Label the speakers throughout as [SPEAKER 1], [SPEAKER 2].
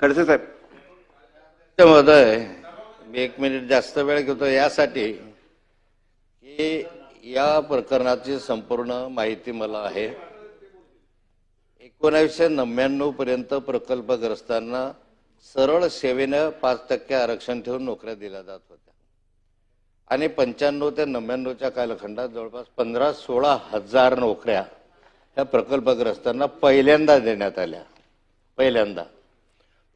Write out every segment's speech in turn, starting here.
[SPEAKER 1] खडसे साहेब.
[SPEAKER 2] महोदय मी एक मिनिट जास्त वेळ घेतो. यासाठी की या प्रकरणाची संपूर्ण माहिती मला आहे. एकोणावीसशे नव्याण्णव पर्यंत प्रकल्पग्रस्तांना सरळ सेवेनं पाच टक्के आरक्षण ठेवून नोकऱ्या दिल्या जात होत्या. आणि पंच्याण्णव ते नव्याण्णवच्या कालखंडात जवळपास पंधरा सोळा हजार नोकऱ्या या प्रकल्पग्रस्तांना पहिल्यांदा देण्यात आल्या. पहिल्यांदा.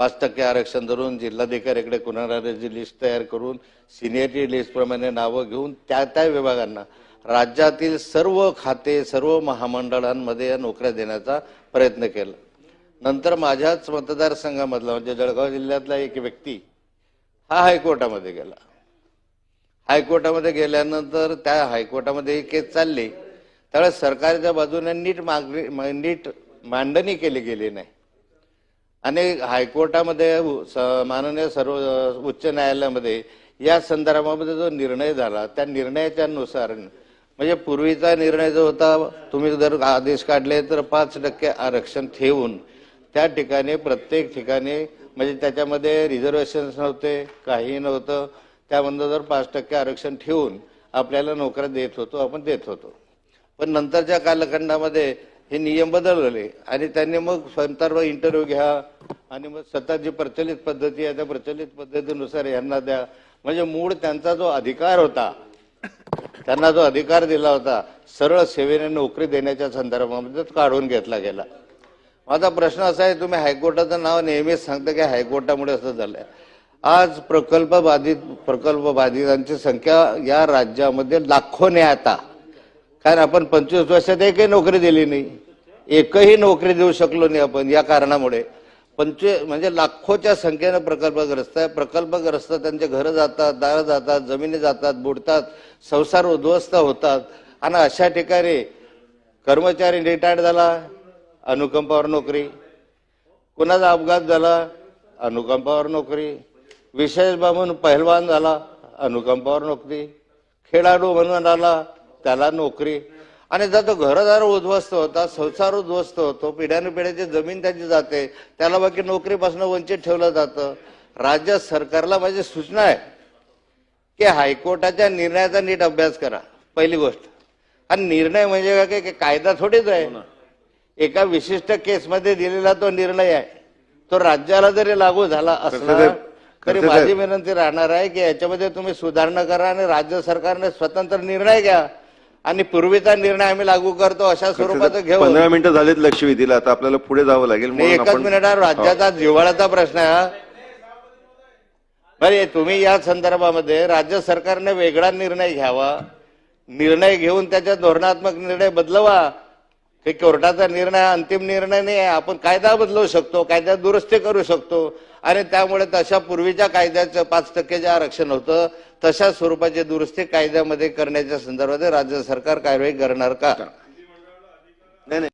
[SPEAKER 2] पाच टक्के आरक्षण धरून जिल्हाधिकाऱ्याकडे कुणाची लिस्ट तयार करून सिनियरिटी लिस्टप्रमाणे नावं घेऊन त्या त्या विभागांना राज्यातील सर्व खाते सर्व महामंडळांमध्ये या नोकऱ्या देण्याचा प्रयत्न केला. नंतर माझ्याच मतदारसंघामधला म्हणजे जळगाव जिल्ह्यातला एक व्यक्ती हा हायकोर्टामध्ये गेला. हायकोर्टामध्ये गेल्यानंतर त्या हायकोर्टामध्ये ही केस चालली. त्यावेळेस सरकारच्या बाजूने नीट मागणी म- नीट मांडणी केली गेली नाही. आणि हायकोर्टामध्ये स- माननीय सर्व उच्च न्यायालयामध्ये या संदर्भामध्ये जो निर्णय झाला त्या निर्णयाच्या नुसार म्हणजे पूर्वीचा निर्णय जो होता तुम्ही जर आदेश काढले तर पाच टक्के आरक्षण ठेवून त्या ठिकाणी प्रत्येक ठिकाणी म्हणजे त्याच्यामध्ये रिझर्वेशन नव्हते काही नव्हतं त्यामध्ये जर पाच टक्के आरक्षण ठेवून आपल्याला नोकऱ्या देत होतो आपण देत होतो. पण नंतरच्या कालखंडामध्ये हे नियम बदलले आणि त्यांनी मग स्वतंत्र इंटरव्ह्यू घ्या आणि मग स्वतः जी प्रचलित पद्धती आहे त्या प्रचलित पद्धतीनुसार यांना द्या. म्हणजे मूळ त्यांचा जो अधिकार होता त्यांना जो अधिकार दिला होता सरळ सेवेने नोकरी देण्याच्या संदर्भामध्ये काढून घेतला गेला. माझा प्रश्न असा आहे तुम्ही हायकोर्टाचं नाव नेहमीच सांगता की हायकोर्टामुळे असं झालंय. आज प्रकल्प बाधित प्रकल्प बाधितांची संख्या या राज्यामध्ये लाखोने आता कारण आपण पंचवीस वर्षात एकही नोकरी दिली नाही. एकही नोकरी देऊ शकलो नाही आपण या कारणामुळे. पंचवीस म्हणजे लाखोच्या संख्येनं प्रकल्पग्रस्त आहे. प्रकल्पग्रस्त त्यांचे घरं जातात दारं जातात जमिनी जातात बुडतात संसार उद्ध्वस्त होतात. आणि अशा ठिकाणी कर्मचारी रिटायर्ड झाला अनुकंपावर नोकरी. कुणाचा अपघात झाला अनुकंपावर नोकरी. विशेष बाबून पहिलवान झाला अनुकंपावर नोकरी. खेळाडू म्हणून आला त्याला नोकरी. आणि जर तो घरदार उद्ध्वस्त होता संसार उद्ध्वस्त होतो पिढ्यानुपिढ्याची जमीन त्याची जाते त्याला बाकी नोकरीपासून वंचित ठेवलं जातं. राज्य सरकारला माझी सूचना आहे की हायकोर्टाच्या निर्णयाचा नीट अभ्यास करा. पहिली गोष्ट. आणि निर्णय म्हणजे काय काय कायदा थोडीच आहे. एका विशिष्ट केसमध्ये दिलेला तो निर्णय आहे. तो राज्याला जरी लागू झाला असला तरी माझी. विनंती राहणार आहे की याच्यामध्ये तुम्ही सुधारणा करा आणि राज्य सरकारने स्वतंत्र निर्णय घ्या. आणि पूर्वीचा निर्णय आम्ही लागू करतो अशा स्वरूपाचं घेऊ
[SPEAKER 1] पंधरा मिनिटं झालीत लक्षवेधीला आता आपल्याला पुढे जावं लागेल
[SPEAKER 2] एकच मिनिटावर राज्याचा जिव्हाळ्याचा प्रश्न आहे बरे तुम्ही या संदर्भामध्ये राज्य सरकारने वेगळा निर्णय घ्यावा. निर्णय घेऊन त्याच्या धोरणात्मक निर्णय बदलवा. हे कोर्टाचा निर्णय अंतिम निर्णय नाही आहे आपण कायदा बदलवू शकतो कायद्यात दुरुस्ती करू शकतो. आणि त्यामुळे तशा पूर्वीच्या कायद्याचं पाच टक्के जे आरक्षण होतं तशा स्वरूपाची दुरुस्ती कायद्यामध्ये करण्याच्या संदर्भात राज्य सरकार कारवाई करणार का?
[SPEAKER 1] नाही नाही.